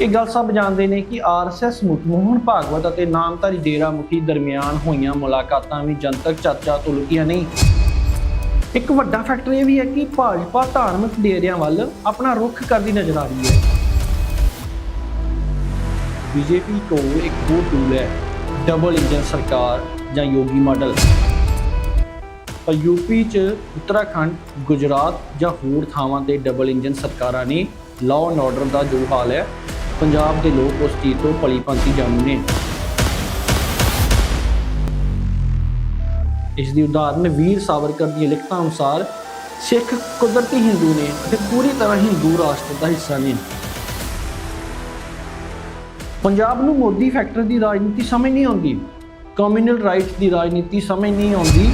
ਇਹ ਗੱਲ ਸਭ ਜਾਣਦੇ ਨੇ ਕਿ ਆਰਐਸਐਸ ਮੁਖ ਮੋਹਨ ਭਾਗਵਤ ਅਤੇ ਨਾਮਧਾਰੀ ਡੇਰਾ ਮੁਖੀ ਦਰਮਿਆਨ ਹੋਈਆਂ ਮੁਲਾਕਾਤਾਂ ਵੀ ਜਨਤਕ ਚਰਚਾ ਤੋਂ ਲੁਕੀਆਂ ਨਹੀਂ ਇੱਕ ਵੱਡਾ ਫੈਕਟਰ ਇਹ ਵੀ ਹੈ ਕਿ ਭਾਜਪਾ ਧਾਰਮਿਕ ਡੇਰਿਆਂ ਵੱਲ ਆਪਣਾ ਰੁਖ ਕਰਦੀ ਨਜ਼ਰ ਆ ਰਹੀ ਹੈ। ਬੀਜੇਪੀ ਕੋਲ ਇੱਕ ਹੋਰ ਟੂਲ ਹੈ ਡਬਲ ਇੰਜਨ ਸਰਕਾਰ ਜਾਂ ਯੋਗੀ ਮਾਡਲ। ਪਰ ਯੂਪੀ ਚ ਉੱਤਰਾਖੰਡ, ਗੁਜਰਾਤ ਜਾਂ ਹੋਰ ਥਾਵਾਂ ਤੇ ਡਬਲ ਇੰਜਨ ਸਰਕਾਰਾਂ ਨੇ ਲਾਅ ਐਂਡ ਆਰਡਰ ਦਾ ਜੋ ਹਾਲ ਹੈ ਪੰਜਾਬ ਦੇ ਲੋਕ ਉਸ ਚੀਜ਼ ਤੋਂ ਭਲੀ ਭਾਂਤੀ ਜਾਣੂ ਨੇ। ਇਸ ਦੀ ਉਦਾਹਰਨ ਵੀਰ ਸਾਵਰਕਰ ਦੀਆਂ ਲਿਖਤਾਂ ਅਨੁਸਾਰ, ਸਿੱਖ ਕੁਦਰਤੀ ਹਿੰਦੂ ਨੇ ਅਤੇ ਪੂਰੀ ਤਰ੍ਹਾਂ ਹਿੰਦੂ ਰਾਸ਼ਟਰ ਦਾ ਹਿੱਸਾ ਨੇ। ਪੰਜਾਬ ਨੂੰ ਮੋਦੀ ਫੈਕਟਰ ਦੀ ਰਾਜਨੀਤੀ ਸਮਝ ਨਹੀਂ ਆਉਂਦੀ। ਕਮਿਊਨਲ ਰਾਈਟਸ ਦੀ ਰਾਜਨੀਤੀ ਸਮਝ ਨਹੀਂ ਆਉਂਦੀ।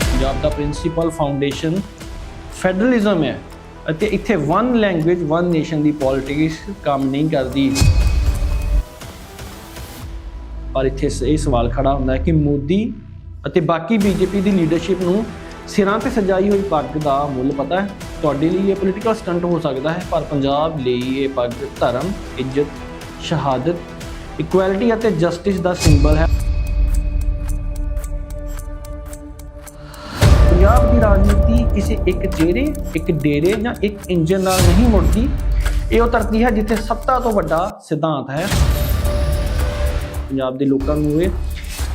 ਪੰਜਾਬ ਦਾ ਪ੍ਰਿੰਸੀਪਲ ਫਾਊਂਡੇਸ਼ਨ ਫੈਡਰਲਿਜ਼ਮ ਹੈ ਅਤੇ ਇੱਥੇ ਵਨ ਲੈਂਗੁਏਜ ਵਨ ਨੇਸ਼ਨ ਦੀ ਪੋਲਿਟਿਕਸ ਕੰਮ ਨਹੀਂ ਕਰਦੀ। ਪਰ ਇੱਥੇ ਇਹ ਸਵਾਲ ਖੜਾ ਹੁੰਦਾ ਹੈ ਕਿ ਮੋਦੀ ਅਤੇ ਬਾਕੀ ਬੀਜੇਪੀ ਦੀ ਲੀਡਰਸ਼ਿਪ ਨੂੰ ਸਿਰਾਂ ਤੇ ਸਜਾਈ ਹੋਈ ਪੱਗ ਦਾ ਮੁੱਲ ਪਤਾ ਹੈ? ਤੁਹਾਡੇ ਲਈ ਇਹ ਪੋਲੀਟੀਕਲ ਸਟੰਟ ਹੋ ਸਕਦਾ ਹੈ, ਪਰ ਪੰਜਾਬ ਲਈ ਇਹ ਪੱਗ ਧਰਮ, ਇੱਜ਼ਤ, ਸ਼ਹਾਦਤ ਇਕੁਐਲਿਟੀ ਅਤੇ ਜਸਟਿਸ ਦਾ ਸਿੰਬਲ ਹੈ। ਪੰਜਾਬ ਦੀ ਰਾਜਨੀਤੀ ਕਿਸੇ ਇੱਕ ਚਿਹਰੇ ਇੱਕ ਡੇਰੇ ਜਾਂ ਇੱਕ ਇੰਜਨ ਨਾਲ ਨਹੀਂ ਮੁੜਦੀ। ਇਹ ਉਹ ਧਰਤੀ ਹੈ ਜਿੱਥੇ ਸੱਤਾ ਤੋਂ ਵੱਡਾ ਸਿਧਾਂਤ ਹੈ। ਪੰਜਾਬ ਦੇ ਲੋਕਾਂ ਨੂੰ ਇਹ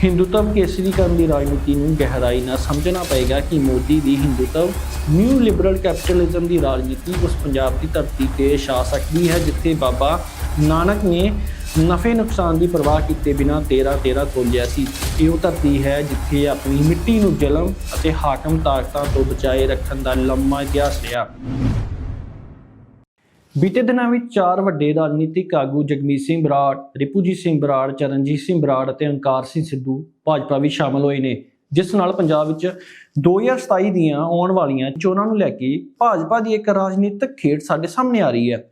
ਹਿੰਦੂਤਵ ਕੇਸਰੀਕਰਨ ਦੀ ਰਾਜਨੀਤੀ ਨੂੰ ਗਹਿਰਾਈ ਨਾਲ ਸਮਝਣਾ ਪਏਗਾ ਕਿ ਮੋਦੀ ਦੀ ਹਿੰਦੂਤਵ ਨਿਊ ਲਿਬਰਲ ਕੈਪੀਟਲਿਜ਼ਮ ਦੀ ਰਾਜਨੀਤੀ ਉਸ ਪੰਜਾਬ ਦੀ ਧਰਤੀ ਤੇ ਛਾ ਸਕਦੀ ਹੈ, ਜਿੱਥੇ ਬਾਬਾ ਨਾਨਕ ਨੇ ਨਫੇ ਨੁਕਸਾਨ ਦੀ ਪਰਵਾਹ ਕੀਤੇ ਬਿਨਾਂ 13 13 ਤੋਲਿਆ ਸੀ। ਇਹ ਉਹ ਧਰਤੀ ਹੈ ਜਿੱਥੇ ਆਪਣੀ ਮਿੱਟੀ ਨੂੰ ਜਲਮ ਅਤੇ ਹਾਕਮ ਤਾਕਤਾਂ ਤੋਂ ਬਚਾਏ ਰੱਖਣ ਦਾ ਲੰਮਾ ਇਤਿਹਾਸ ਰਿਹਾ। ਬੀਤੇ ਦਿਨਾਂ ਵਿੱਚ ਚਾਰ ਵੱਡੇ ਰਾਜਨੀਤਿਕ ਆਗੂ ਜਗਮੀਤ ਸਿੰਘ ਬਰਾੜ ਰਿਪੂਜੀਤ ਸਿੰਘ ਬਰਾੜ, ਚਰਨਜੀਤ ਸਿੰਘ ਬਰਾੜ ਅਤੇ ਅੰਕਾਰ ਸਿੰਘ ਸਿੱਧੂ ਭਾਜਪਾ ਵਿੱਚ ਸ਼ਾਮਲ ਹੋਏ ਨੇ, ਜਿਸ ਨਾਲ ਪੰਜਾਬ ਵਿੱਚ 2027 ਦੀਆਂ ਆਉਣ ਵਾਲੀਆਂ ਚੋਣਾਂ ਨੂੰ ਲੈ ਕੇ ਭਾਜਪਾ ਦੀ ਇੱਕ ਰਾਜਨੀਤਿਕ ਖੇਡ ਸਾਡੇ ਸਾਹਮਣੇ ਆ ਰਹੀ ਹੈ।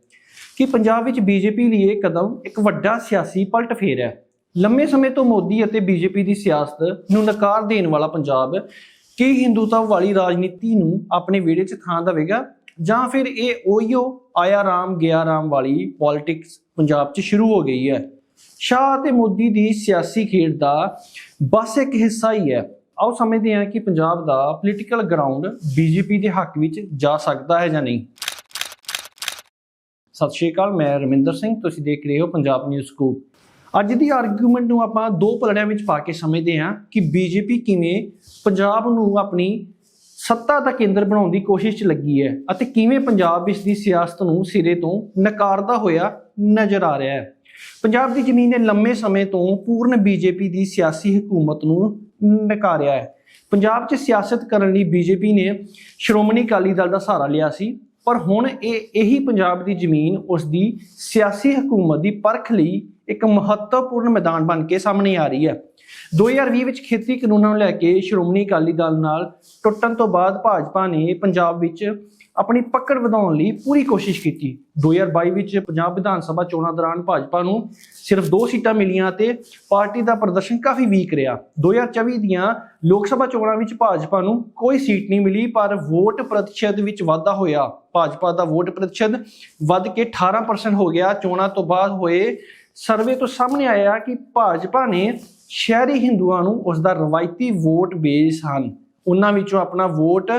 ਕਿ ਪੰਜਾਬ ਵਿੱਚ ਬੀਜੇਪੀ ਲਈ ਇਹ ਕਦਮ ਇੱਕ ਵੱਡਾ ਸਿਆਸੀ ਪਲਟਫੇਰ ਹੈ ਲੰਮੇ ਸਮੇਂ ਤੋਂ ਮੋਦੀ ਅਤੇ ਬੀਜੇਪੀ ਦੀ ਸਿਆਸਤ ਨੂੰ ਨਕਾਰ ਦੇਣ ਵਾਲਾ ਪੰਜਾਬ ਕੀ ਹਿੰਦੂਤਵ ਵਾਲੀ ਰਾਜਨੀਤੀ ਨੂੰ ਆਪਣੇ ਵਿਹੜੇ 'ਚ ਥਾਂ ਦੇਵੇਗਾ ਜਾਂ ਫਿਰ ਇਹ ਉਹੀਓ ਆਇਆ ਰਾਮ ਗਿਆ ਰਾਮ ਵਾਲੀ ਪੋਲਿਟਿਕਸ ਪੰਜਾਬ 'ਚ ਸ਼ੁਰੂ ਹੋ ਗਈ ਹੈ। ਸ਼ਾਹ ਤੇ ਮੋਦੀ ਦੀ ਸਿਆਸੀ ਖੇਡ ਦਾ ਬਸ ਇੱਕ ਹਿੱਸਾ ਹੀ ਹੈ। ਆਓ ਸਮਝਦੇ ਹਾਂ ਕਿ ਪੰਜਾਬ ਦਾ ਪੋਲੀਟੀਕਲ ਗਰਾਊਂਡ ਬੀਜੇਪੀ ਦੇ ਹੱਕ ਵਿੱਚ ਜਾ ਸਕਦਾ ਹੈ ਜਾਂ ਨਹੀਂ। ਸਤਿ ਸ਼੍ਰੀ ਅਕਾਲ, ਮੈਂ ਰਮਿੰਦਰ ਸਿੰਘ, ਤੁਸੀਂ ਦੇਖ ਰਹੇ ਹੋ ਪੰਜਾਬ ਨਿਊਜ਼ ਸਕੂਪ ਅੱਜ ਦੀ ਆਰਗੂਮੈਂਟ ਨੂੰ ਆਪਾਂ ਦੋ ਪਲੜਿਆਂ ਵਿੱਚ ਪਾ ਕੇ ਸਮਝਦੇ ਹਾਂ ਕਿ ਬੀਜੇਪੀ ਕਿਵੇਂ ਪੰਜਾਬ ਨੂੰ ਆਪਣੀ ਸੱਤਾ ਦਾ ਕੇਂਦਰ ਬਣਾਉਣ ਦੀ ਕੋਸ਼ਿਸ਼ 'ਚ ਲੱਗੀ ਹੈ ਅਤੇ ਕਿਵੇਂ ਪੰਜਾਬ ਇਸ ਦੀ ਸਿਆਸਤ ਨੂੰ ਸਿਰੇ ਤੋਂ ਨਕਾਰਦਾ ਹੋਇਆ ਨਜ਼ਰ ਆ ਰਿਹਾ ਹੈ। ਪੰਜਾਬ ਦੀ ਜ਼ਮੀਨ ਨੇ ਲੰਮੇ ਸਮੇਂ ਤੋਂ ਪੂਰਨ ਬੀਜੇਪੀ ਦੀ ਸਿਆਸੀ ਹਕੂਮਤ ਨੂੰ ਨਕਾਰਿਆ ਹੈ। ਪੰਜਾਬ 'ਚ ਸਿਆਸਤ ਕਰਨ ਲਈ ਬੀਜੇਪੀ ਨੇ ਸ਼੍ਰੋਮਣੀ ਅਕਾਲੀ ਦਲ ਦਾ ਸਹਾਰਾ ਲਿਆ ਸੀ। ਪਰ ਹੁਣ ਇਹ ਇਹੀ ਪੰਜਾਬ ਦੀ ਜ਼ਮੀਨ ਉਸ ਦੀ ਸਿਆਸੀ ਹਕੂਮਤ ਦੀ ਪਰਖ ਲਈ ਇੱਕ ਮਹੱਤਵਪੂਰਨ ਮੈਦਾਨ ਬਣ ਕੇ ਸਾਹਮਣੇ ਆ ਰਹੀ ਹੈ। 2020 ਵਿੱਚ ਖੇਤੀ ਕਾਨੂੰਨਾਂ ਨੂੰ ਲੈ ਕੇ ਸ਼੍ਰੋਮਣੀ ਅਕਾਲੀ ਦਲ ਨਾਲ ਟੁੱਟਣ ਤੋਂ ਬਾਅਦ ਭਾਜਪਾ ਨੇ ਪੰਜਾਬ ਵਿੱਚ ਆਪਣੀ ਪਕੜ ਵਧਾਉਣ ਲਈ ਪੂਰੀ ਕੋਸ਼ਿਸ਼ ਕੀਤੀ। 2022 ਵਿੱਚ ਪੰਜਾਬ ਵਿਧਾਨ ਸਭਾ ਚੋਣਾਂ ਦੌਰਾਨ ਭਾਜਪਾ ਨੂੰ ਸਿਰਫ 2 ਸੀਟਾਂ ਮਿਲੀਆਂ ਤੇ ਪਾਰਟੀ ਦਾ ਪ੍ਰਦਰਸ਼ਨ ਕਾਫੀ ਵੀਕ ਰਿਹਾ। 2024 ਦੀਆਂ ਲੋਕ ਸਭਾ ਚੋਣਾਂ ਵਿੱਚ ਭਾਜਪਾ ਨੂੰ ਕੋਈ ਸੀਟ ਨਹੀਂ ਮਿਲੀ, ਪਰ ਵੋਟ ਪ੍ਰਤੀਸ਼ਤ ਵਿੱਚ ਵਾਧਾ ਹੋਇਆ। ਭਾਜਪਾ ਦਾ ਵੋਟ ਪ੍ਰਤੀਸ਼ਤ ਵੱਧ ਕੇ 18% ਹੋ ਗਿਆ। ਚੋਣਾਂ ਤੋਂ ਬਾਅਦ ਹੋਏ ਸਰਵੇ ਤੋਂ ਸਾਹਮਣੇ ਆਇਆ ਕਿ ਭਾਜਪਾ ਨੇ ਸ਼ਹਿਰੀ ਹਿੰਦੂਆਂ ਨੂੰ ਉਸ ਦਾ ਰਵਾਇਤੀ ਵੋਟ ਬੇਸ ਹਨ। ਉਹਨਾਂ ਵਿੱਚੋਂ ਆਪਣਾ ਵੋਟ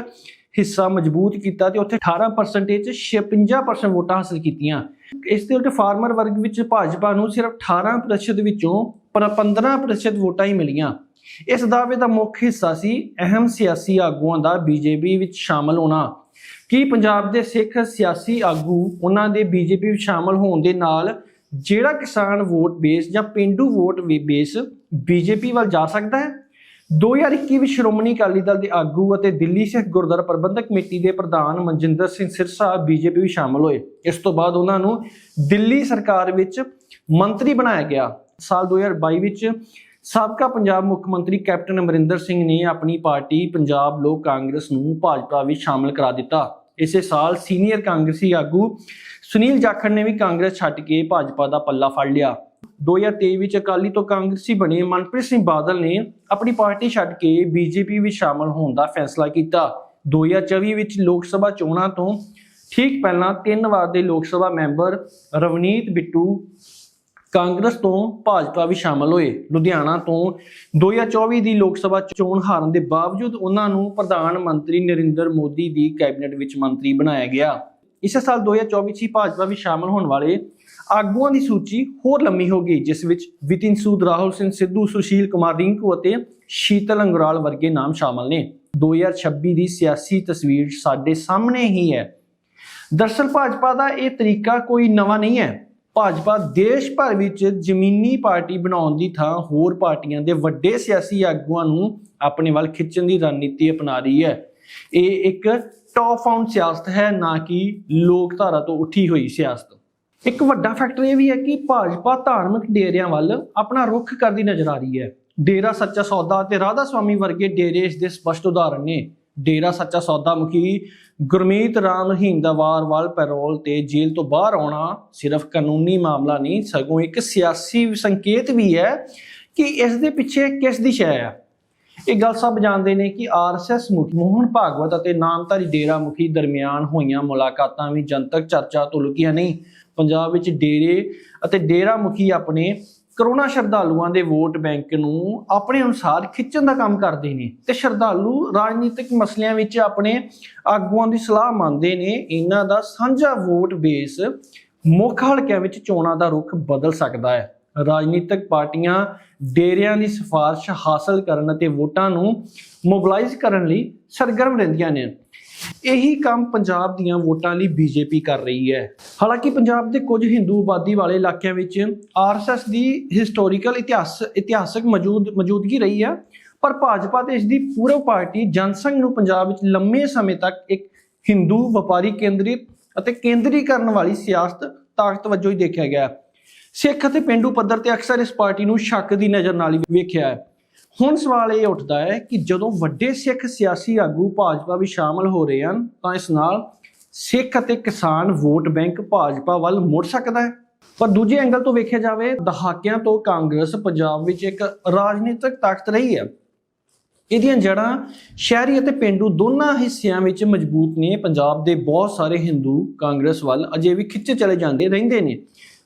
ਹਿੱਸਾ ਮਜ਼ਬੂਤ ਕੀਤਾ ਤੇ ਉੱਥੇ 18% ਚ 56% ਵੋਟਾਂ ਹਾਸਲ ਕੀਤੀਆਂ। ਇਸ ਦੇ ਉਲਟ ਫਾਰਮਰ ਵਰਗ ਵਿੱਚ ਭਾਜਪਾ ਨੂੰ ਸਿਰਫ 18% ਵਿੱਚੋਂ ਪਰ 15% ਵੋਟਾਂ ਹੀ ਮਿਲੀਆਂ। ਇਸ ਦਾਅਵੇ ਦਾ ਮੁੱਖ ਹਿੱਸਾ ਸੀ ਅਹਿਮ ਸਿਆਸੀ ਆਗੂਆਂ ਦਾ ਬੀਜੇਪੀ ਵਿੱਚ ਸ਼ਾਮਲ ਹੋਣਾ। ਕੀ ਪੰਜਾਬ ਦੇ ਸਿੱਖ ਸਿਆਸੀ ਆਗੂ ਉਹਨਾਂ ਦੇ ਬੀਜੇਪੀ ਵਿੱਚ ਸ਼ਾਮਲ ਹੋਣ ਦੇ ਨਾਲ ਜਿਹੜਾ ਕਿਸਾਨ ਵੋਟ ਬੇਸ ਜਾਂ ਪਿੰਡੂ ਵੋਟ ਵੀ ਬੇਸ ਬੀਜੇਪੀ ਵੱਲ ਜਾ ਸਕਦਾ ਹੈ? 2021 ਵਿੱਚ ਸ਼੍ਰੋਮਣੀ ਅਕਾਲੀ ਦਲ ਦੇ ਆਗੂ ਅਤੇ ਦਿੱਲੀ ਸਿੱਖ ਗੁਰਦੁਆਰਾ ਪ੍ਰਬੰਧਕ ਕਮੇਟੀ ਦੇ ਪ੍ਰਧਾਨ ਮਨਜਿੰਦਰ ਸਿੰਘ ਸਿਰਸਾ ਬੀਜੇਪੀ ਵਿੱਚ ਸ਼ਾਮਲ ਹੋਏ। ਇਸ ਤੋਂ ਬਾਅਦ ਉਹਨਾਂ ਨੂੰ ਦਿੱਲੀ ਸਰਕਾਰ ਵਿੱਚ ਮੰਤਰੀ ਬਣਾਇਆ ਗਿਆ। ਸਾਲ 2022 ਵਿੱਚ ਸਾਬਕਾ ਪੰਜਾਬ ਮੁੱਖ ਮੰਤਰੀ ਕੈਪਟਨ ਅਮਰਿੰਦਰ ਸਿੰਘ ਨੇ ਆਪਣੀ ਪਾਰਟੀ ਪੰਜਾਬ ਲੋਕ ਕਾਂਗਰਸ ਨੂੰ ਭਾਜਪਾ ਵਿੱਚ ਸ਼ਾਮਲ ਕਰਾ ਦਿੱਤਾ। ਇਸੇ ਸਾਲ ਸੀਨੀਅਰ ਕਾਂਗਰਸੀ ਆਗੂ ਸੁਨੀਲ ਜਾਖੜ ਨੇ ਵੀ ਕਾਂਗਰਸ ਛੱਡ ਕੇ ਭਾਜਪਾ ਦਾ ਪੱਲਾ ਫੜ ਲਿਆ। 2023 ਵਿੱਚ ਅਕਾਲੀ ਤੋਂ ਕਾਂਗਰਸੀ ਬਣੇ ਮਨਪ੍ਰੀਤ ਸਿੰਘ ਬਾਦਲ ਨੇ ਆਪਣੀ ਪਾਰਟੀ ਛੱਡ ਕੇ ਬੀਜੇਪੀ ਵਿੱਚ ਸ਼ਾਮਲ ਹੋਣ ਦਾ ਫੈਸਲਾ ਕੀਤਾ। 2024 ਵਿੱਚ ਲੋਕ ਸਭਾ ਚੋਣਾਂ ਤੋਂ ਠੀਕ ਪਹਿਲਾਂ ਤਿੰਨ ਵਾਰ ਦੇ ਲੋਕ ਸਭਾ ਮੈਂਬਰ ਰਵਨੀਤ ਬਿੱਟੂ ਕਾਂਗਰਸ ਤੋਂ ਭਾਜਪਾ ਵੀ ਸ਼ਾਮਲ ਹੋਏ। ਲੁਧਿਆਣਾ ਤੋਂ 2024 ਦੀ ਲੋਕ ਸਭਾ ਚੋਣ ਹਾਰਨ ਦੇ ਬਾਵਜੂਦ ਉਹਨਾਂ ਨੂੰ ਪ੍ਰਧਾਨ ਮੰਤਰੀ ਨਰਿੰਦਰ ਮੋਦੀ ਦੀ ਕੈਬਨਿਟ ਵਿੱਚ ਮੰਤਰੀ ਬਣਾਇਆ ਗਿਆ। ਇਸੇ ਸਾਲ 2024 ਵਿੱਚ ਹੀ ਭਾਜਪਾ ਵਿੱਚ ਸ਼ਾਮਲ ਹੋਣ ਵਾਲੇ ਆਗੂਆਂ ਦੀ ਸੂਚੀ ਹੋਰ ਲੰਮੀ ਹੋ ਗਈ, ਜਿਸ ਵਿੱਚ ਵਿਤਿਨ ਸੂਦ, ਰਾਹੁਲ ਸਿੰਘ ਸਿੱਧੂ, ਸੁਸ਼ੀਲ ਕੁਮਾਰ ਰਿੰਕੂ ਅਤੇ ਸ਼ੀਤਲ ਅੰਗਰਾਲ ਵਰਗੇ ਨਾਮ ਸ਼ਾਮਲ ਨੇ। 2026 ਦੀ ਸਿਆਸੀ ਤਸਵੀਰ ਸਾਡੇ ਸਾਹਮਣੇ ਹੀ ਹੈ। ਦਰਸਲ ਭਾਜਪਾ ਦਾ ਇਹ ਤਰੀਕਾ ਕੋਈ ਨਵਾਂ ਨਹੀਂ ਹੈ। ਭਾਜਪਾ ਦੇਸ਼ ਭਰ ਵਿੱਚ ਜ਼ਮੀਨੀ ਪਾਰਟੀ ਬਣਾਉਣ ਦੀ ਥਾਂ ਹੋਰ ਪਾਰਟੀਆਂ ਦੇ ਵੱਡੇ ਸਿਆਸੀ ਆਗੂਆਂ ਨੂੰ ਆਪਣੇ ਵੱਲ ਖਿੱਚਣ ਦੀ ਰਣਨੀਤੀ ਅਪਣਾ ਰਹੀ ਹੈ। ਇਹ ਇੱਕ ਟੌਪ ਫਾਊਂਡ ਸਿਆਸਤ ਹੈ, ਨਾ ਕਿ ਲੋਕਧਾਰਾ ਤੋਂ ਉੱਠੀ ਹੋਈ ਸਿਆਸਤ। ਇੱਕ ਵੱਡਾ ਫੈਕਟਰ ਇਹ ਵੀ ਹੈ ਕਿ ਭਾਜਪਾ ਧਾਰਮਿਕ ਡੇਰਿਆਂ ਵੱਲ ਆਪਣਾ ਰੁਖ ਕਰਦੀ ਨਜ਼ਰ ਆ ਰਹੀ ਹੈ। ਡੇਰਾ ਸੱਚਾ ਸੌਦਾ ਤੇ ਰਾਧਾ ਸਵਾਮੀ ਵਰਗੇ ਡੇਰੇ ਇਸ ਦੇ ਸਪਸ਼ਟ ਉਦਾਹਰਣ ਨੇ। ਡੇਰਾ ਸੱਚਾ ਸੌਦਾ ਮੁਖੀ ਗੁਰਮੀਤ ਰਾਮ ਰਹੀਮ ਦਾ ਵਾਰ-ਵਾਰ ਪੈਰੋਲ ਤੇ ਜੇਲ੍ਹ ਤੋਂ ਬਾਹਰ ਆਉਣਾ ਸਿਰਫ ਕਾਨੂੰਨੀ ਮਾਮਲਾ ਨਹੀਂ, ਸਗੋਂ ਇੱਕ ਸਿਆਸੀ ਸੰਕੇਤ ਵੀ ਹੈ ਕਿ ਇਸ ਦੇ ਪਿੱਛੇ ਕਿਸ ਦੀ ਸ਼ੈ ਹੈ। ਇਹ ਗੱਲ ਸਭ ਜਾਣਦੇ ਨੇ ਕਿ ਆਰਐਸਐਸ ਮੁਖੀ ਮੋਹਨ ਭਾਗਵਤ ਅਤੇ ਨਾਮਧਾਰੀ ਡੇਰਾ ਮੁਖੀ ਦਰਮਿਆਨ ਹੋਈਆਂ ਮੁਲਾਕਾਤਾਂ ਵੀ ਜਨਤਕ ਚਰਚਾ ਤੋਂ ਲੁਕੀਆਂ ਨਹੀਂ। ਪੰਜਾਬ ਵਿੱਚ ਡੇਰੇ ਅਤੇ ਡੇਰਾ ਮੁਖੀ ਆਪਣੇ ਕਰੋਨਾ ਸ਼ਰਧਾਲੂਆਂ ਦੇ ਵੋਟ ਬੈਂਕ ਨੂੰ ਆਪਣੇ ਅਨੁਸਾਰ ਖਿੱਚਣ ਦਾ ਕੰਮ ਕਰਦੇ ਨੇ ਤੇ ਸ਼ਰਧਾਲੂ ਰਾਜਨੀਤਿਕ ਮਸਲਿਆਂ ਵਿੱਚ ਆਪਣੇ ਆਗੂਆਂ ਦੀ ਸਲਾਹ ਮੰਨਦੇ ਨੇ। ਇਹਨਾਂ ਦਾ ਸਾਂਝਾ ਵੋਟ ਬੇਸ ਮੁੱਖ ਹਲਕਿਆਂ ਵਿੱਚ ਚੋਣਾਂ ਦਾ ਰੁਖ ਬਦਲ ਸਕਦਾ ਹੈ। ਰਾਜਨੀਤਿਕ ਪਾਰਟੀਆਂ ਡੇਰਿਆਂ ਦੀ ਸਿਫਾਰਿਸ਼ ਹਾਸਲ ਕਰਨ ਅਤੇ ਵੋਟਾਂ ਨੂੰ ਮੋਬਿਲਾਈਜ਼ ਕਰਨ ਲਈ ਸਰਗਰਮ ਰਹਿੰਦੀਆਂ ਨੇ। ਇਹੀ ਕੰਮ ਪੰਜਾਬ ਦੀਆਂ ਵੋਟਾਂ ਲਈ ਬੀਜੇਪੀ ਕਰ ਰਹੀ ਹੈ। ਹਾਲਾਂਕਿ ਪੰਜਾਬ ਦੇ ਕੁਝ ਹਿੰਦੂ ਆਬਾਦੀ ਵਾਲੇ ਇਲਾਕਿਆਂ ਵਿੱਚ ਆਰਐਸਐਸ ਦੀ ਹਿਸਟੋਰੀਕਲ ਇਤਿਹਾਸ, ਇਤਿਹਾਸਕ ਮੌਜੂਦ, ਮੌਜੂਦਗੀ ਰਹੀ ਹੈ ਪਰ ਭਾਜਪਾ ਤੇ ਇਸ ਦੀ ਪੂਰਵ ਪਾਰਟੀ ਜਨਸੰਘ ਨੂੰ ਪੰਜਾਬ ਵਿੱਚ ਲੰਮੇ ਸਮੇਂ ਤੱਕ ਇੱਕ ਹਿੰਦੂ ਵਪਾਰੀ ਕੇਂਦਰਿਤ ਅਤੇ ਕੇਂਦਰੀਕਰਨ ਵਾਲੀ ਸਿਆਸਤ ਤਾਕਤ ਵਜੋਂ ਹੀ ਦੇਖਿਆ ਗਿਆ। ਸਿੱਖ ਅਤੇ ਪਿੰਡੂ ਪੱਧਰ ਤੇ ਅਕਸਰ ਇਸ ਪਾਰਟੀ ਨੂੰ ਸ਼ੱਕ ਦੀ ਨਜ਼ਰ ਨਾਲ ਹੀ ਵੇਖਿਆ ਹੈ। ਹੁਣ ਸਵਾਲ ਇਹ ਉੱਠਦਾ ਹੈ ਕਿ ਜਦੋਂ ਵੱਡੇ ਸਿੱਖ ਸਿਆਸੀ ਆਗੂ ਭਾਜਪਾ ਵਿੱਚ ਸ਼ਾਮਲ ਹੋ ਰਹੇ ਹਨ, ਤਾਂ ਇਸ ਨਾਲ ਸਿੱਖ ਅਤੇ ਕਿਸਾਨ ਵੋਟ ਬੈਂਕ ਭਾਜਪਾ ਵੱਲ ਮੁੜ ਸਕਦਾ ਹੈ? ਪਰ ਦੂਜੇ ਐਂਗਲ ਤੋਂ ਵੇਖਿਆ ਜਾਵੇ, ਦਹਾਕਿਆਂ ਤੋਂ ਕਾਂਗਰਸ ਪੰਜਾਬ ਵਿੱਚ ਇੱਕ ਰਾਜਨੀਤਿਕ ਤਾਕਤ ਰਹੀ ਹੈ। ਇਹਦੀਆਂ ਜੜ੍ਹਾਂ ਸ਼ਹਿਰੀ ਅਤੇ ਪਿੰਡੂ ਦੋਨਾਂ ਹਿੱਸਿਆਂ ਵਿੱਚ ਮਜ਼ਬੂਤ ਨੇ। ਪੰਜਾਬ ਦੇ ਬਹੁਤ ਸਾਰੇ ਹਿੰਦੂ ਕਾਂਗਰਸ ਵੱਲ ਅਜੇ ਵੀ ਖਿੱਚੇ ਚਲੇ ਜਾਂਦੇ ਰਹਿੰਦੇ ਨੇ।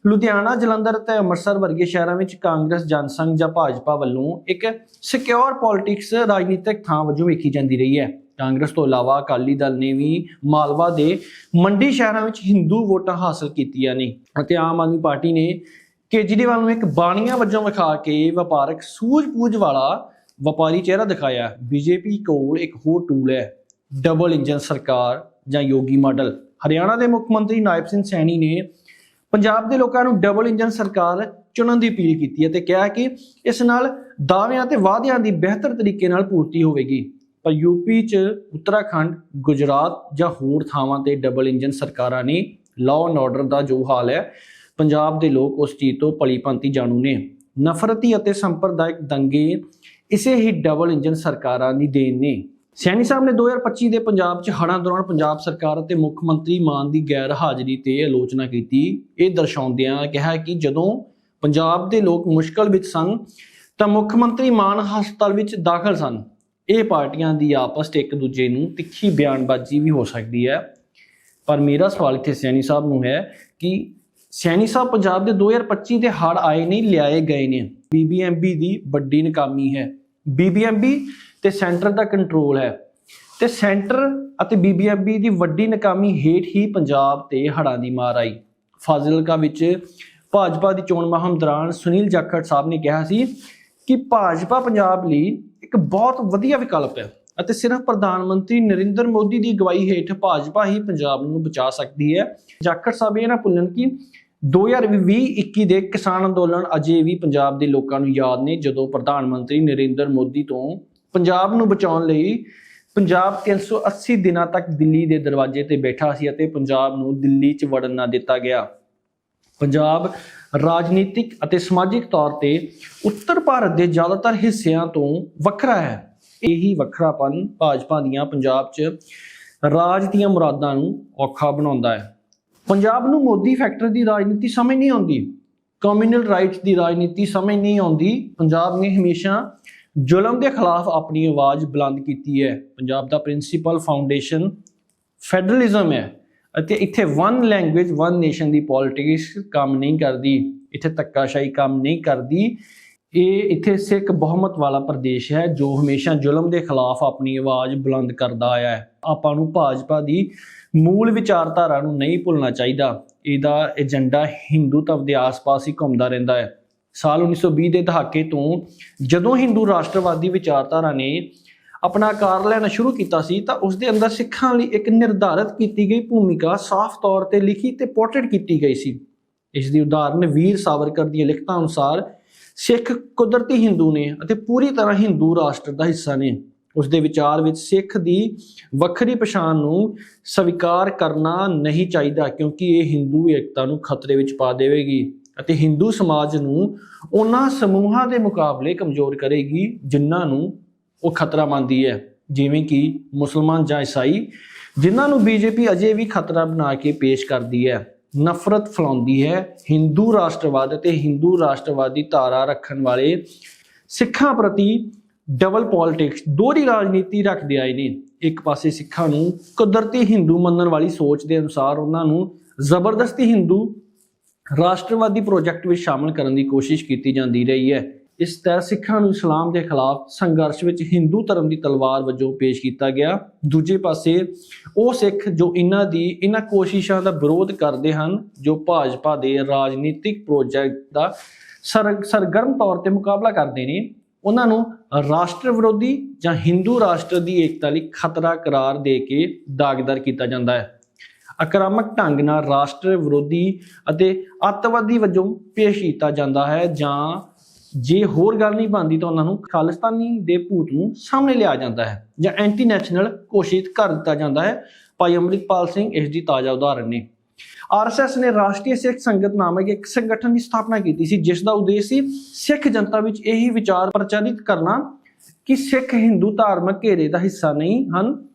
ਲੁਧਿਆਣਾ, ਜਲੰਧਰ ਤੇ ਅੰਮ੍ਰਿਤਸਰ ਵਰਗੇ ਸ਼ਹਿਰਾਂ ਵਿੱਚ ਕਾਂਗਰਸ, ਜਨਸੰਘ ਜਾਂ ਭਾਜਪਾ ਵੱਲੋਂ ਇੱਕ ਸਿਕਿਉਰ ਪੋਲਿਟਿਕਸ ਰਾਜਨੀਤਿਕ ਥਾਂ ਵਜੋਂ ਵੇਖੀ ਜਾਂਦੀ ਰਹੀ ਹੈ। ਕਾਂਗਰਸ ਤੋਂ ਇਲਾਵਾ ਅਕਾਲੀ ਦਲ ਨੇ ਵੀ ਮਾਲਵਾ ਦੇ ਮੰਡੀ ਸ਼ਹਿਰਾਂ ਵਿੱਚ ਹਿੰਦੂ ਵੋਟਾਂ ਹਾਸਲ ਕੀਤੀਆਂ ਨੇ ਅਤੇ ਆਮ ਆਦਮੀ ਪਾਰਟੀ ਨੇ ਕੇਜਰੀਵਾਲ ਨੂੰ ਇੱਕ ਬਾਣੀਆਂ ਵਜੋਂ ਵਿਖਾ ਕੇ ਵਪਾਰਕ ਸੂਝ-ਬੂਝ ਵਾਲਾ ਵਪਾਰੀ ਚਿਹਰਾ ਦਿਖਾਇਆ। ਬੀਜੇਪੀ ਕੋਲ ਇੱਕ ਹੋਰ ਟੂਲ ਹੈ ਡਬਲ ਇੰਜਨ ਸਰਕਾਰ ਜਾਂ ਯੋਗੀ ਮਾਡਲ। ਹਰਿਆਣਾ ਦੇ ਮੁੱਖ ਮੰਤਰੀ ਨਾਇਬ ਸਿੰਘ ਸੈਣੀ ਨੇ ਪੰਜਾਬ ਦੇ ਲੋਕਾਂ ਨੂੰ ਡਬਲ ਇੰਜਨ ਸਰਕਾਰ ਚੁਣਨ ਦੀ ਅਪੀਲ ਕੀਤੀ ਹੈ ਤੇ ਕਿਹਾ ਕਿ ਇਸ ਨਾਲ ਦਾਅਵਿਆਂ ਤੇ ਵਾਅਦਿਆਂ ਦੀ ਬਿਹਤਰ ਤਰੀਕੇ ਨਾਲ ਪੂਰਤੀ ਹੋਵੇਗੀ। ਪਰ ਯੂਪੀ 'ਚ ਉੱਤਰਾਖੰਡ, ਗੁਜਰਾਤ ਜਾਂ ਹੋਰ ਥਾਵਾਂ ਤੇ ਡਬਲ ਇੰਜਨ ਸਰਕਾਰਾਂ ਨੇ ਲਾਅ ਐਂਡ ਆਰਡਰ ਦਾ ਜੋ ਹਾਲ ਹੈ, ਪੰਜਾਬ ਦੇ ਲੋਕ ਉਸ ਚੀਜ਼ ਤੋਂ ਭਲੀ-ਭਾਂਤੀ ਜਾਣੂ ਨੇ। ਨਫ਼ਰਤੀ ਅਤੇ ਸੰਪਰਦਾਇਕ ਦੰਗੇ ਇਸੇ ਹੀ ਡਬਲ ਇੰਜਨ ਸਰਕਾਰਾਂ ਦੀ ਦੇਣ ਨੇ। ਸੈਣੀ ਸਾਹਿਬ ਨੇ 2025 ਦੇ ਪੰਜਾਬ 'ਚ ਹੜ੍ਹਾਂ ਦੌਰਾਨ ਪੰਜਾਬ ਸਰਕਾਰ ਅਤੇ ਮੁੱਖ ਮੰਤਰੀ ਮਾਨ ਦੀ ਗੈਰ ਹਾਜ਼ਰੀ ਤੇ ਆਲੋਚਨਾ ਕੀਤੀ। ਇਹ ਦਰਸਾਉਂਦਿਆਂ ਕਿਹਾ ਕਿ ਜਦੋਂ ਪੰਜਾਬ ਦੇ ਲੋਕ ਮੁਸ਼ਕਲ ਵਿੱਚ ਸਨ, ਤਾਂ ਮੁੱਖ ਮੰਤਰੀ ਮਾਨ ਹਸਪਤਾਲ ਵਿੱਚ ਦਾਖਲ ਸਨ। ਇਹ ਪਾਰਟੀਆਂ ਦੀ ਆਪਸ 'ਚ ਇੱਕ ਦੂਜੇ ਨੂੰ ਤਿੱਖੀ ਬਿਆਨਬਾਜ਼ੀ ਵੀ ਹੋ ਸਕਦੀ ਹੈ। ਪਰ ਮੇਰਾ ਸਵਾਲ ਇੱਥੇ ਸੈਣੀ ਸਾਹਿਬ ਨੂੰ ਹੈ ਕਿ ਸੈਣੀ ਸਾਹਿਬ ਪੰਜਾਬ ਦੇ 2025 ਦੇ ਹੜ੍ਹ ਆਏ ਨਹੀਂ, ਲਿਆਏ ਗਏ ਨੇ? ਬੀਬੀਐਮਬੀ ਦੀ ਵੱਡੀ ਨਕਾਮੀ ਹੈ। ਬੀਬੀਐਮਬੀ ਤੇ ਸੈਂਟਰ ਦਾ ਕੰਟਰੋਲ ਹੈ। ਤੇ ਸੈਂਟਰ ਅਤੇ ਬੀਬੀਐਮਬੀ ਦੀ ਵੱਡੀ ਨਕਾਮੀ ਹੇਠ ਹੀ ਪੰਜਾਬ ਤੇ ਹੜ੍ਹਾਂ ਦੀ ਮਾਰ ਆਈ। ਫਾਜ਼ਿਲਕਾ ਵਿੱਚ ਭਾਜਪਾ ਦੀ ਚੋਣ ਮੁਹਿੰਮ ਦੌਰਾਨ ਸੁਨੀਲ ਜਾਖੜ ਸਾਹਿਬ ਨੇ ਕਿਹਾ ਸੀ ਕਿ ਭਾਜਪਾ ਪੰਜਾਬ ਲਈ ਇੱਕ ਬਹੁਤ ਵਧੀਆ ਵਿਕਲਪ ਹੈ ਅਤੇ ਸਿਰਫ ਪ੍ਰਧਾਨ ਮੰਤਰੀ ਨਰਿੰਦਰ ਮੋਦੀ ਦੀ ਅਗਵਾਈ ਹੇਠ ਭਾਜਪਾ ਹੀ ਪੰਜਾਬ ਨੂੰ ਬਚਾ ਸਕਦੀ ਹੈ। ਜਾਖੜ ਸਾਹਿਬ ਇਹ ਨਾ ਭੁੱਲਣ ਕਿ 2020-21 ਦੇ ਕਿਸਾਨ ਅੰਦੋਲਨ ਅਜੇ ਵੀ ਪੰਜਾਬ ਦੇ ਲੋਕਾਂ ਨੂੰ ਯਾਦ ਨੇ, ਜਦੋਂ ਪ੍ਰਧਾਨ ਮੰਤਰੀ ਨਰਿੰਦਰ ਮੋਦੀ ਤੋਂ ਪੰਜਾਬ ਨੂੰ ਬਚਾਉਣ ਲਈ ਪੰਜਾਬ 380 ਦਿਨਾਂ ਤੱਕ ਦਿੱਲੀ ਦੇ ਦਰਵਾਜ਼ੇ ਤੇ ਬੈਠਾ ਸੀ ਅਤੇ ਪੰਜਾਬ ਨੂੰ ਦਿੱਲੀ 'ਚ ਵੜਨ ਨਾ ਦਿੱਤਾ ਗਿਆ। ਪੰਜਾਬ ਰਾਜਨੀਤਿਕ ਅਤੇ ਸਮਾਜਿਕ ਤੌਰ ਤੇ ਉੱਤਰ ਭਾਰਤ ਦੇ ਜ਼ਿਆਦਾਤਰ ਹਿੱਸਿਆਂ ਤੋਂ ਵੱਖਰਾ ਹੈ। ਇਹੀ ਵੱਖਰਾਪਨ ਭਾਜਪਾ ਦੀਆਂ ਪੰਜਾਬ 'ਚ ਰਾਜ ਦੀਆਂ ਮੁਰਾਦਾਂ ਨੂੰ ਔਖਾ ਬਣਾਉਂਦਾ ਹੈ। ਪੰਜਾਬ ਨੂੰ ਮੋਦੀ ਫੈਕਟਰ ਦੀ ਰਾਜਨੀਤੀ ਸਮਝ ਨਹੀਂ ਆਉਂਦੀ। ਕਮਿਊਨਲ ਰਾਈਟਸ ਦੀ ਰਾਜਨੀਤੀ ਸਮਝ ਨਹੀਂ ਆਉਂਦੀ। ਪੰਜਾਬ ਨੇ ਹਮੇਸ਼ਾ ਜ਼ੁਲਮ ਦੇ ਖਿਲਾਫ ਆਪਣੀ ਆਵਾਜ਼ ਬੁਲੰਦ ਕੀਤੀ ਹੈ। ਪੰਜਾਬ ਦਾ ਪ੍ਰਿੰਸੀਪਲ ਫਾਊਂਡੇਸ਼ਨ ਫੈਡਰਲਿਜ਼ਮ ਹੈ ਅਤੇ ਇੱਥੇ ਵਨ ਲੈਂਗੁਏਜ ਵਨ ਨੇਸ਼ਨ ਦੀ ਪੋਲਿਟਿਕਸ ਕੰਮ ਨਹੀਂ ਕਰਦੀ। ਇੱਥੇ ਧੱਕਾਸ਼ਾਹੀ ਕੰਮ ਨਹੀਂ ਕਰਦੀ। ਇਹ ਇੱਥੇ ਸਿੱਖ ਬਹੁਮਤ ਵਾਲਾ ਪ੍ਰਦੇਸ਼ ਹੈ ਜੋ ਹਮੇਸ਼ਾ ਜ਼ੁਲਮ ਦੇ ਖਿਲਾਫ ਆਪਣੀ ਆਵਾਜ਼ ਬੁਲੰਦ ਕਰਦਾ ਆਇਆ ਹੈ। ਆਪਾਂ ਨੂੰ ਭਾਜਪਾ ਦੀ ਮੂਲ ਵਿਚਾਰਧਾਰਾ ਨੂੰ ਨਹੀਂ ਭੁੱਲਣਾ ਚਾਹੀਦਾ। ਇਹਦਾ ਏਜੰਡਾ ਹਿੰਦੂਤਵ ਦੇ ਆਸ-ਪਾਸ ਹੀ ਘੁੰਮਦਾ ਰਹਿੰਦਾ ਹੈ। ਸਾਲ 1920 ਦੇ ਦਹਾਕੇ ਤੋਂ ਜਦੋਂ ਹਿੰਦੂ ਰਾਸ਼ਟਰਵਾਦੀ ਵਿਚਾਰਧਾਰਾ ਨੇ ਆਪਣਾ ਆਕਾਰ ਲੈਣਾ ਸ਼ੁਰੂ ਕੀਤਾ ਸੀ ਤਾਂ ਉਸ ਦੇ ਅੰਦਰ ਸਿੱਖਾਂ ਲਈ ਇੱਕ ਨਿਰਧਾਰਤ ਕੀਤੀ ਗਈ ਭੂਮਿਕਾ ਸਾਫ਼ ਤੌਰ ਤੇ ਲਿਖੀ ਤੇ ਪੋਰਟਰੇਟ ਕੀਤੀ ਗਈ ਸੀ। ਇਸ ਦੀ ਉਦਾਹਰਨ ਵੀਰ ਸਾਵਰਕਰ ਦੀਆਂ ਲਿਖਤਾਂ ਅਨੁਸਾਰ ਸਿੱਖ ਕੁਦਰਤੀ ਹਿੰਦੂ ਨੇ ਅਤੇ ਪੂਰੀ ਤਰ੍ਹਾਂ ਹਿੰਦੂ ਰਾਸ਼ਟਰ ਦਾ ਹਿੱਸਾ ਨੇ। ਉਸ ਦੇ ਵਿਚਾਰ ਵਿੱਚ ਸਿੱਖ ਦੀ ਵੱਖਰੀ ਪਛਾਣ ਨੂੰ ਸਵੀਕਾਰ ਕਰਨਾ ਨਹੀਂ ਚਾਹੀਦਾ ਕਿਉਂਕਿ ਇਹ ਹਿੰਦੂ ਏਕਤਾ ਨੂੰ ਖਤਰੇ ਵਿੱਚ ਪਾ ਦੇਵੇਗੀ। ਅਤੇ ਹਿੰਦੂ ਸਮਾਜ ਨੂੰ ਉਹਨਾਂ ਸਮੂਹਾਂ ਦੇ ਮੁਕਾਬਲੇ ਕਮਜ਼ੋਰ ਕਰੇਗੀ, ਜਿਨ੍ਹਾਂ ਨੂੰ ਉਹ ਖਤਰਾ ਮੰਨਦੀ ਹੈ। ਜਿਵੇਂ ਕਿ ਮੁਸਲਮਾਨ ਜਾਂ ਈਸਾਈ, ਜਿਨ੍ਹਾਂ ਨੂੰ ਬੀਜੇਪੀ ਅਜੇ ਵੀ ਖਤਰਾ ਬਣਾ ਕੇ ਪੇਸ਼ ਕਰਦੀ ਹੈ। ਨਫ਼ਰਤ ਫੈਲਾਉਂਦੀ ਹੈ। ਹਿੰਦੂ ਰਾਸ਼ਟਰਵਾਦ ਅਤੇ ਹਿੰਦੂ ਰਾਸ਼ਟਰਵਾਦੀ ਧਾਰਾ ਰੱਖਣ ਵਾਲੇ ਸਿੱਖਾਂ ਪ੍ਰਤੀ ਡਬਲ ਪੋਲਿਟਿਕਸ ਦੋਹਰੀ ਰਾਜਨੀਤੀ ਰੱਖਦੇ ਆਏ ਨੇ। ਇੱਕ ਪਾਸੇ ਸਿੱਖਾਂ ਨੂੰ ਕੁਦਰਤੀ ਹਿੰਦੂ ਮੰਨਣ ਵਾਲੀ ਸੋਚ ਦੇ ਅਨੁਸਾਰ ਉਹਨਾਂ ਨੂੰ ਜ਼ਬਰਦਸਤੀ ਹਿੰਦੂ ਰਾਸ਼ਟਰਵਾਦੀ ਪ੍ਰੋਜੈਕਟ ਵਿੱਚ ਸ਼ਾਮਲ ਕਰਨ ਦੀ ਕੋਸ਼ਿਸ਼ ਕੀਤੀ ਜਾਂਦੀ ਰਹੀ ਹੈ। ਇਸ ਤਰ੍ਹਾਂ ਸਿੱਖਾਂ ਨੂੰ ਇਸਲਾਮ ਦੇ ਖਿਲਾਫ ਸੰਘਰਸ਼ ਵਿੱਚ ਹਿੰਦੂ ਧਰਮ ਦੀ ਤਲਵਾਰ ਵਜੋਂ ਪੇਸ਼ ਕੀਤਾ ਗਿਆ। ਦੂਜੇ ਪਾਸੇ, ਉਹ ਸਿੱਖ ਜੋ ਇਹਨਾਂ ਦੀ ਇਹਨਾਂ ਕੋਸ਼ਿਸ਼ਾਂ ਦਾ ਵਿਰੋਧ ਕਰਦੇ ਹਨ, ਜੋ ਭਾਜਪਾ ਦੇ ਰਾਜਨੀਤਿਕ ਪ੍ਰੋਜੈਕਟ ਦਾ ਸਰ, ਸਰਗਰਮ ਤੌਰ ਤੇ ਮੁਕਾਬਲਾ ਕਰਦੇ ਨੇ ਉਹਨਾਂ ਨੂੰ ਰਾਸ਼ਟਰ ਵਿਰੋਧੀ ਜਾਂ ਹਿੰਦੂ ਰਾਸ਼ਟਰ ਦੀ ਏਕਤਾ ਲਈ ਖਤਰਾ ਕਰਾਰ ਦੇ ਕੇ ਦਾਗਦਾਰ ਕੀਤਾ ਜਾਂਦਾ ਹੈ। ਆਕਰਮਕ ਢੰਗ ਨਾਲ ਰਾਸ਼ਟਰ ਵਿਰੋਧੀ ਅਤੇ ਅੱਤਵਾਦੀ ਵਜੋਂ ਪੇਸ਼ ਕੀਤਾ ਜਾਂਦਾ ਹੈ ਜਾਂ ਜੇ ਹੋਰ ਗੱਲ ਨਹੀਂ ਬਣਦੀ ਤਾਂ ਉਹਨਾਂ ਨੂੰ ਖਾਲਿਸਤਾਨੀ ਦੇ ਭੂਤ ਨੂੰ ਸਾਹਮਣੇ ਲਿਆ ਜਾਂਦਾ ਹੈ ਜਾਂ ਐਂਟੀ ਨੈਸ਼ਨਲ ਘੋਸ਼ਿਤ ਕਰ ਦਿੱਤਾ ਜਾਂਦਾ ਹੈ। ਭਾਈ ਅੰਮ੍ਰਿਤਪਾਲ ਸਿੰਘ ਇਸ ਦੀ ਤਾਜ਼ਾ ਉਦਾਹਰਨ ਨੇ। ਆਰਐਸਐਸ ਨੇ ਰਾਸ਼ਟਰੀ ਸਿੱਖ ਸੰਗਤ ਨਾਮਕ ਇੱਕ ਸੰਗਠਨ ਦੀ ਸਥਾਪਨਾ ਕੀਤੀ ਸੀ, ਜਿਸ ਦਾ ਉਦੇਸ਼ ਸੀ ਸਿੱਖ ਜਨਤਾ ਵਿੱਚ ਇਹੀ ਵਿਚਾਰ ਪ੍ਰਚਲਿਤ ਕਰਨਾ ਕਿ ਸਿੱਖ ਹਿੰਦੂ ਧਾਰਮਿਕ ਘੇਰੇ ਦਾ ਹਿੱਸਾ ਨਹੀਂ ਹਨ।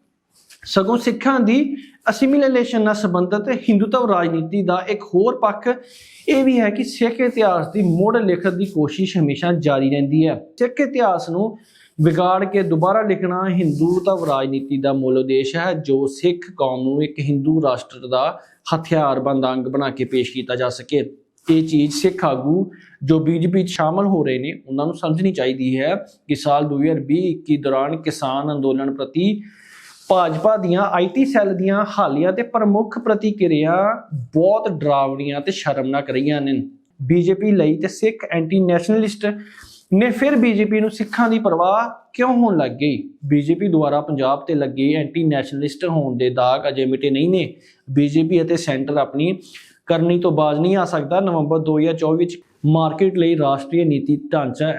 ਸਗੋਂ ਸਿੱਖਾਂ ਦੀ ਅਸਿਮੀਲੇਸ਼ਨ ਨਾਲ ਸੰਬੰਧਿਤ ਹਿੰਦੂਤਵ ਰਾਜਨੀਤੀ ਦਾ ਇੱਕ ਹੋਰ ਪੱਖ ਇਹ ਵੀ ਹੈ ਕਿ ਸਿੱਖ ਇਤਿਹਾਸ ਦੀ ਮੁੜ ਲਿਖਣ ਦੀ ਕੋਸ਼ਿਸ਼ ਹਮੇਸ਼ਾ ਜਾਰੀ ਰਹਿੰਦੀ ਹੈ। ਸਿੱਖ ਇਤਿਹਾਸ ਨੂੰ ਵਿਗਾੜ ਕੇ ਦੁਬਾਰਾ ਲਿਖਣਾ ਹਿੰਦੂਤਵ ਰਾਜਨੀਤੀ ਦਾ ਮੂਲ ਉਦੇਸ਼ ਹੈ, ਜੋ ਸਿੱਖ ਕੌਮ ਨੂੰ ਇੱਕ ਹਿੰਦੂ ਰਾਸ਼ਟਰ ਦਾ ਹਥਿਆਰਬੰਦ ਅੰਗ ਬਣਾ ਕੇ ਪੇਸ਼ ਕੀਤਾ ਜਾ ਸਕੇ। ਇਹ ਚੀਜ਼ ਸਿੱਖ ਆਗੂ ਜੋ ਬੀਜੇਪੀ 'ਚ ਸ਼ਾਮਲ ਹੋ ਰਹੇ ਨੇ, ਉਹਨਾਂ ਨੂੰ ਸਮਝਣੀ ਚਾਹੀਦੀ ਹੈ ਕਿ ਸਾਲ 2020-21 ਦੌਰਾਨ ਕਿਸਾਨ ਅੰਦੋਲਨ ਪ੍ਰਤੀ ਭਾਜਪਾ ਦੀਆਂ ਆਈਟੀ ਸੈੱਲ ਦੀਆਂ ਹਾਲੀਆਂ ਤੇ ਪ੍ਰਮੁੱਖ ਪ੍ਰਤੀਕਿਰਿਆ ਬਹੁਤ ਡਰਾਵਣੀਆਂ ਤੇ ਸ਼ਰਮਨਾਕ ਰਹੀਆਂ ਨੇ। ਬੀਜੇਪੀ ਲਈ ਤੇ ਸਿੱਖ ਐਂਟੀ ਨੈਸ਼ਨਲਿਸਟ ਨੇ ਫਿਰ ਬੀਜੇਪੀ ਨੂੰ ਸਿੱਖਾਂ ਦੀ ਪਰਵਾਹ ਕਿਉਂ ਹੋਣ ਲੱਗ ਗਈ? ਬੀਜੇਪੀ ਦੁਆਰਾ ਪੰਜਾਬ ਤੇ ਲੱਗੇ ਐਂਟੀ ਨੈਸ਼ਨਲਿਸਟ ਹੋਣ ਦੇ ਦਾਗ ਅਜੇ ਮਿਟੇ ਨਹੀਂ ਨੇ। ਬੀਜੇਪੀ ਅਤੇ ਸੈਂਟਰ ਆਪਣੀ ਕਰਨੀ ਤੋਂ ਬਾਜ਼ ਨਹੀਂ ਆ ਸਕਦਾ। ਨਵੰਬਰ 2024 ਵਿੱਚ ਮਾਰਕੀਟ ਲਈ ਰਾਸ਼ਟਰੀ ਨੀਤੀ ਢਾਂਚਾ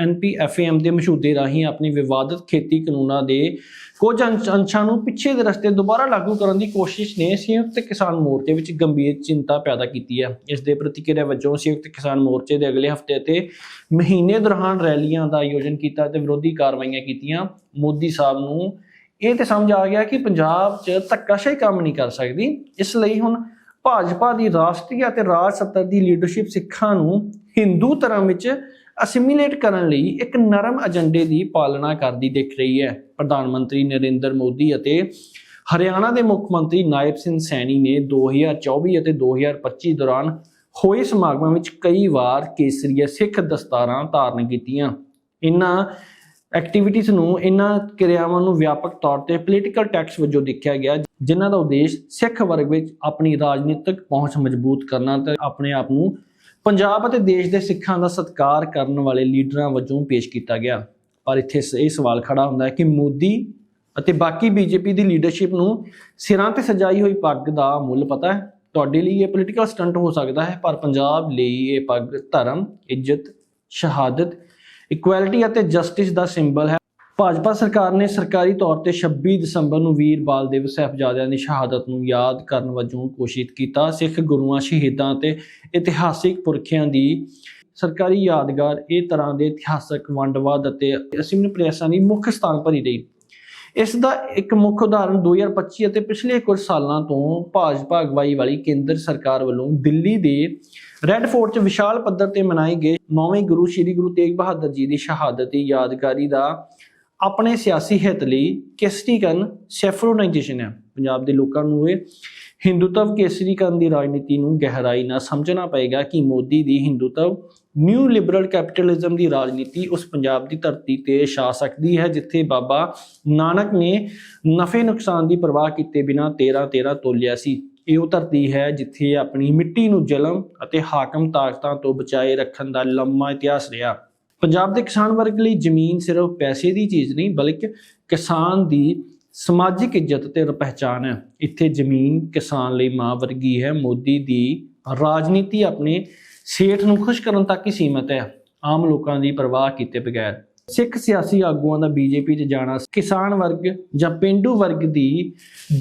ਐਨਪੀਐਫਏਐਮ ਦੇ ਮਸ਼ਹੂਦੇ ਰਾਹੀਂ ਆਪਣੇ ਵਿਵਾਦਤ ਖੇਤੀ ਕਾਨੂੰਨਾਂ ਦੇ ਕੁਝ ਅੰਸ਼- ਅੰਸ਼ਾਂ ਨੂੰ ਪਿੱਛੇ ਦੇ ਰਸਤੇ ਦੁਬਾਰਾ ਲਾਗੂ ਕਰਨ ਦੀ ਕੋਸ਼ਿਸ਼ ਨੇ ਸੰਯੁਕਤ ਕਿਸਾਨ ਮੋਰਚੇ ਵਿੱਚ ਗੰਭੀਰ ਚਿੰਤਾ ਪੈਦਾ ਕੀਤੀ ਹੈ। ਇਸ ਦੇ ਪ੍ਰਤੀਕਿਰਿਆ ਵਜੋਂ ਸੰਯੁਕਤ ਕਿਸਾਨ ਮੋਰਚੇ ਦੇ ਅਗਲੇ ਹਫ਼ਤੇ ਅਤੇ ਮਹੀਨੇ ਦੌਰਾਨ ਰੈਲੀਆਂ ਦਾ ਆਯੋਜਨ ਕੀਤਾ ਤੇ ਵਿਰੋਧੀ ਕਾਰਵਾਈਆਂ ਕੀਤੀਆਂ। ਮੋਦੀ ਸਾਹਿਬ ਨੂੰ ਇਹ ਤੇ ਸਮਝ ਆ ਗਿਆ ਕਿ ਪੰਜਾਬ 'ਚ ਧੱਕਾਸ਼ਾਹੀ ਕੰਮ ਨਹੀਂ ਕਰ ਸਕਦੀ। ਇਸ ਲਈ ਹੁਣ ਭਾਜਪਾ ਦੀ ਰਾਸ਼ਟਰੀ ਅਤੇ ਰਾਜ ਸੱਤਰ ਦੀ ਲੀਡਰਸ਼ਿਪ ਸਿੱਖਾਂ ਨੂੰ ਹਿੰਦੂ ਧਰਮ ਵਿੱਚ ਅਸਿਮੀਲੇਟ ਕਰਨ ਲਈ ਇੱਕ ਨਰਮ ਏਜੰਡੇ ਦੀ ਪਾਲਣਾ ਕਰਦੀ ਦਿਖ ਰਹੀ ਹੈ। ਪ੍ਰਧਾਨ ਮੰਤਰੀ ਨਰਿੰਦਰ ਮੋਦੀ ਅਤੇ ਹਰਿਆਣਾ ਦੇ ਮੁੱਖ ਮੰਤਰੀ ਨਾਇਬ ਸਿੰਘ ਸੈਣੀ ਨੇ 2024 ਅਤੇ 2025 ਦੌਰਾਨ ਹੋਏ ਸਮਾਗਮਾਂ ਵਿੱਚ ਕਈ ਵਾਰ ਕੇਸਰੀਆ ਸਿੱਖ ਦਸਤਾਰਾਂ ਧਾਰਨ ਕੀਤੀਆਂ। ਇਨ੍ਹਾਂ ਐਕਟੀਵਿਟੀਜ਼ ਨੂੰ ਇਹਨਾਂ ਕਿਰਿਆਵਾਂ ਨੂੰ ਵਿਆਪਕ ਤੌਰ ਤੇ ਪੋਲੀਟੀਕਲ ਟੈਕਸ ਵਜੋਂ ਦੇਖਿਆ ਗਿਆ, ਜਿਨ੍ਹਾਂ ਦਾ ਉਦੇਸ਼ ਸਿੱਖ ਵਰਗ ਵਿੱਚ ਆਪਣੀ ਰਾਜਨੀਤਿਕ ਪਹੁੰਚ ਮਜ਼ਬੂਤ ਕਰਨਾ ਤੇ ਆਪਣੇ ਆਪ ਨੂੰ ਪੰਜਾਬ ਅਤੇ ਦੇਸ਼ ਦੇ ਸਿੱਖਾਂ ਦਾ ਸਤਿਕਾਰ ਕਰਨ ਵਾਲੇ ਲੀਡਰਾਂ ਵਜੋਂ ਪੇਸ਼ ਕੀਤਾ ਗਿਆ। ਪਰ ਇੱਥੇ ਸ- ਇਹ ਸਵਾਲ ਖੜਾ ਹੁੰਦਾ ਹੈ ਕਿ ਮੋਦੀ ਅਤੇ ਬਾਕੀ ਬੀਜੇਪੀ ਦੀ ਲੀਡਰਸ਼ਿਪ ਨੂੰ ਸਿਰਾਂ ਤੇ ਸਜਾਈ ਹੋਈ ਪੱਗ ਦਾ ਮੁੱਲ ਪਤਾ ਹੈ? ਤੁਹਾਡੇ ਲਈ ਇਹ ਪੋਲੀਟੀਕਲ ਸਟੰਟ ਹੋ ਸਕਦਾ ਹੈ, ਪਰ ਪੰਜਾਬ ਲਈ ਇਹ ਪੱਗ ਧਰਮ, ਇੱਜ਼ਤ, ਸ਼ਹਾਦਤ ਇਕੁਐਲਿਟੀ ਅਤੇ ਜਸਟਿਸ ਦਾ ਸਿੰਬਲ ਹੈ। ਭਾਜਪਾ ਸਰਕਾਰ ਨੇ ਸਰਕਾਰੀ ਤੌਰ ਤੇ 26 ਦਸੰਬਰ ਨੂੰ ਵੀਰ ਬਾਲ ਦੇਵ ਸਾਹਿਬਜ਼ਾਦਿਆਂ ਦੀ ਸ਼ਹਾਦਤ ਨੂੰ ਯਾਦ ਕਰਨ ਵਜੋਂ ਘੋਸ਼ਿਤ ਕੀਤਾ। ਸਿੱਖ ਗੁਰੂਆਂ, ਸ਼ਹੀਦਾਂ ਤੇ ਇਤਿਹਾਸਿਕ ਪੁਰਖਿਆਂ ਦੀ ਸਰਕਾਰੀ ਯਾਦਗਾਰ ਇਹ ਤਰ੍ਹਾਂ ਦੇ ਇਤਿਹਾਸਕ ਵੰਡਵਾਦ ਅਤੇ ਅਸੀਮ ਪ੍ਰਯਾਸਾਂ ਦੀ ਮੁੱਖ ਸਥਾਨ ਭਰੀ ਰਹੀ। ਇਸ ਦਾ ਇੱਕ ਮੁੱਖ ਉਦਾਹਰਣ 2025 ਅਤੇ ਪਿਛਲੇ ਕੁਝ ਸਾਲਾਂ ਤੋਂ ਭਾਜਪਾ ਅਗਵਾਈ ਵਾਲੀ ਕੇਂਦਰ ਸਰਕਾਰ ਵੱਲੋਂ ਦਿੱਲੀ ਦੇ ਰੈੱਡ ਫੋਰਟ 'ਚ ਵਿਸ਼ਾਲ ਪੱਧਰ ਤੇ ਮਨਾਏ ਗਏ ਨੌਵੇਂ ਗੁਰੂ ਸ੍ਰੀ ਗੁਰੂ ਤੇਗ ਬਹਾਦਰ ਜੀ ਦੀ ਸ਼ਹਾਦਤ ਦੀ ਯਾਦਗਾਰੀ ਦਾ ਆਪਣੇ ਸਿਆਸੀ ਹਿੱਤ ਲਈ ਕੇਸਰੀਕਰਨ ਸੈਫਰੋਨਾਈਜੇਸ਼ਨ ਹੈ। ਪੰਜਾਬ ਦੇ ਲੋਕਾਂ ਨੂੰ ਇਹ ਹਿੰਦੂਤਵ ਕੇਸਰੀਕਰਨ ਦੀ ਰਾਜਨੀਤੀ ਨੂੰ ਗਹਿਰਾਈ ਨਾਲ ਸਮਝਣਾ ਪਏਗਾ ਕਿ ਮੋਦੀ ਦੀ ਹਿੰਦੂਤਵ ਨਿਊ ਲਿਬਰਲ ਕੈਪੀਟਲਿਜ਼ਮ ਦੀ ਰਾਜਨੀਤੀ ਉਸ ਪੰਜਾਬ ਦੀ ਧਰਤੀ ਤੇ ਛਾ ਸਕਦੀ ਹੈ, ਜਿੱਥੇ ਬਾਬਾ ਨਾਨਕ ਨੇ ਨਫੇ ਨੁਕਸਾਨ ਦੀ ਪਰਵਾਹ ਕੀਤੇ ਬਿਨਾਂ 13 13 ਤੋਲਿਆ ਸੀ। ਇਹ ਉਹ ਧਰਤੀ ਹੈ ਜਿੱਥੇ ਆਪਣੀ ਮਿੱਟੀ ਨੂੰ ਜ਼ਲਮ ਅਤੇ ਹਾਕਮ ਤਾਕਤਾਂ ਤੋਂ ਬਚਾਏ ਰੱਖਣ ਦਾ ਲੰਮਾ ਇਤਿਹਾਸ ਰਿਹਾ। ਪੰਜਾਬ ਦੇ ਕਿਸਾਨ ਵਰਗ ਲਈ ਜ਼ਮੀਨ ਸਿਰਫ ਪੈਸੇ ਦੀ ਚੀਜ਼ ਨਹੀਂ, ਬਲਕਿ ਕਿਸਾਨ ਦੀ ਸਮਾਜਿਕ ਇੱਜ਼ਤ ਤੇ ਪਹਿਚਾਨ ਹੈ। ਇੱਥੇ ਜ਼ਮੀਨ ਕਿਸਾਨ ਲਈ ਮਾਂ ਵਰਗੀ ਹੈ। ਮੋਦੀ ਦੀ ਰਾਜਨੀਤੀ ਆਪਣੇ ਸੇਠ ਨੂੰ ਖੁਸ਼ ਕਰਨ ਤੱਕ ਹੀ ਸੀਮਤ ਹੈ। ਆਮ ਲੋਕਾਂ ਦੀ ਪਰਵਾਹ ਕੀਤੇ ਬਗੈਰ। ਸਿੱਖ ਸਿਆਸੀ ਆਗੂਆਂ ਦਾ ਬੀਜੇਪੀ 'ਚ ਜਾਣਾ ਕਿਸਾਨ ਵਰਗ ਜਾਂ ਪਿੰਡੂ ਵਰਗ ਦੀ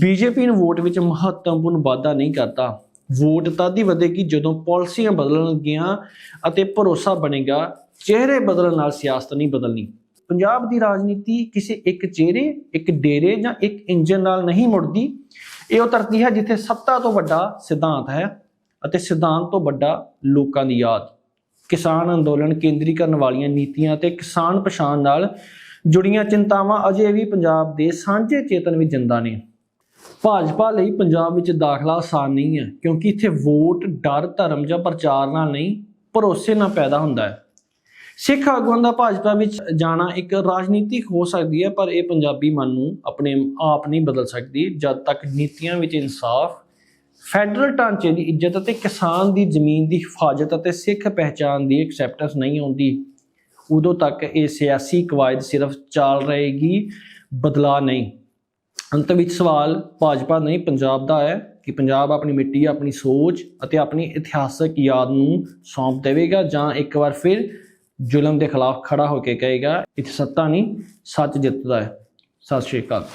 ਬੀਜੇਪੀ ਨੂੰ ਵੋਟ ਵਿੱਚ ਮਹੱਤਵਪੂਰਨ ਵਾਧਾ ਨਹੀਂ ਕਰਦਾ। ਵੋਟ ਤਦ ਹੀ ਵਧੇਗੀ ਜਦੋਂ ਪਾਲਿਸੀਆਂ ਬਦਲਣਗੀਆਂ ਅਤੇ ਭਰੋਸਾ ਬਣੇਗਾ। ਚਿਹਰੇ ਬਦਲਣ ਨਾਲ ਸਿਆਸਤ ਨਹੀਂ ਬਦਲਣੀ। ਪੰਜਾਬ ਦੀ ਰਾਜਨੀਤੀ ਕਿਸੇ ਇੱਕ ਚਿਹਰੇ, ਇੱਕ ਡੇਰੇ ਜਾਂ ਇੱਕ ਇੰਜਨ ਨਾਲ ਨਹੀਂ ਮੁੜਦੀ। ਇਹ ਉਹ ਧਰਤੀ ਹੈ ਜਿੱਥੇ ਸੱਤਾ ਤੋਂ ਵੱਡਾ ਸਿਧਾਂਤ ਹੈ ਅਤੇ ਸਿਧਾਂਤ ਤੋਂ ਵੱਡਾ ਲੋਕਾਂ ਦੀ ਯਾਦ। ਕਿਸਾਨ ਅੰਦੋਲਨ ਕੇਂਦਰੀਕਰਨ ਵਾਲੀਆਂ ਨੀਤੀਆਂ ਤੇ ਕਿਸਾਨ ਪਛਾਣ ਨਾਲ ਜੁੜੀਆਂ ਚਿੰਤਾਵਾਂ ਅਜੇ ਵੀ ਪੰਜਾਬ ਦੇ ਸਾਂਝੇ ਚੇਤਨ ਵਿੱਚ ਜਿੰਦਾ ਨੇ। ਭਾਜਪਾ ਲਈ ਪੰਜਾਬ ਵਿੱਚ ਦਾਖਲਾ ਆਸਾਨ ਨਹੀਂ ਹੈ, ਕਿਉਂਕਿ ਇੱਥੇ ਵੋਟ, ਡਰ, ਧਰਮ ਜਾਂ ਪ੍ਰਚਾਰ ਨਾਲ ਨਹੀਂ, ਭਰੋਸੇ ਨਾਲ ਪੈਦਾ ਹੁੰਦਾ ਹੈ। ਸਿੱਖ ਆਗੂਆਂ ਦਾ ਭਾਜਪਾ ਵਿੱਚ ਜਾਣਾ ਇੱਕ ਰਾਜਨੀਤਿਕ ਹੋ ਸਕਦੀ ਹੈ, ਪਰ ਇਹ ਪੰਜਾਬੀ ਮਨ ਨੂੰ ਆਪਣੇ ਆਪ ਨਹੀਂ ਬਦਲ ਸਕਦੀ, ਜਦ ਤੱਕ ਨੀਤੀਆਂ ਵਿੱਚ ਇਨਸਾਫ ਫੈਡਰਲ ਢਾਂਚੇ ਦੀ ਇੱਜ਼ਤ ਅਤੇ ਕਿਸਾਨ ਦੀ ਜ਼ਮੀਨ ਦੀ ਹਿਫਾਜ਼ਤ ਅਤੇ ਸਿੱਖ ਪਹਿਚਾਨ ਦੀ ਐਕਸੈਪਟੈਂਸ ਨਹੀਂ ਆਉਂਦੀ। ਉਦੋਂ ਤੱਕ ਇਹ ਸਿਆਸੀ ਕਵਾਇਦ ਸਿਰਫ ਚਾਲ ਰਹੇਗੀ ਬਦਲਾ ਨਹੀਂ। ਅੰਤ ਵਿੱਚ ਸਵਾਲ, ਭਾਜਪਾ ਨਹੀਂ, ਪੰਜਾਬ ਦਾ ਹੈ ਕਿ ਪੰਜਾਬ ਆਪਣੀ ਮਿੱਟੀ, ਆਪਣੀ ਸੋਚ ਅਤੇ ਆਪਣੀ ਇਤਿਹਾਸਕ ਯਾਦ ਨੂੰ ਸੌਂਪ ਦੇਵੇਗਾ ਜਾਂ ਇੱਕ ਵਾਰ ਫਿਰ ਜ਼ੁਲਮ ਦੇ ਖਿਲਾਫ ਖੜਾ ਹੋ ਕੇ ਕਹੇਗਾ, ਇੱਥੇ ਸੱਤਾ ਨਹੀਂ, ਸੱਚ ਜਿੱਤਦਾ ਹੈ। ਸਤਿ ਸ਼੍ਰੀ ਅਕਾਲ।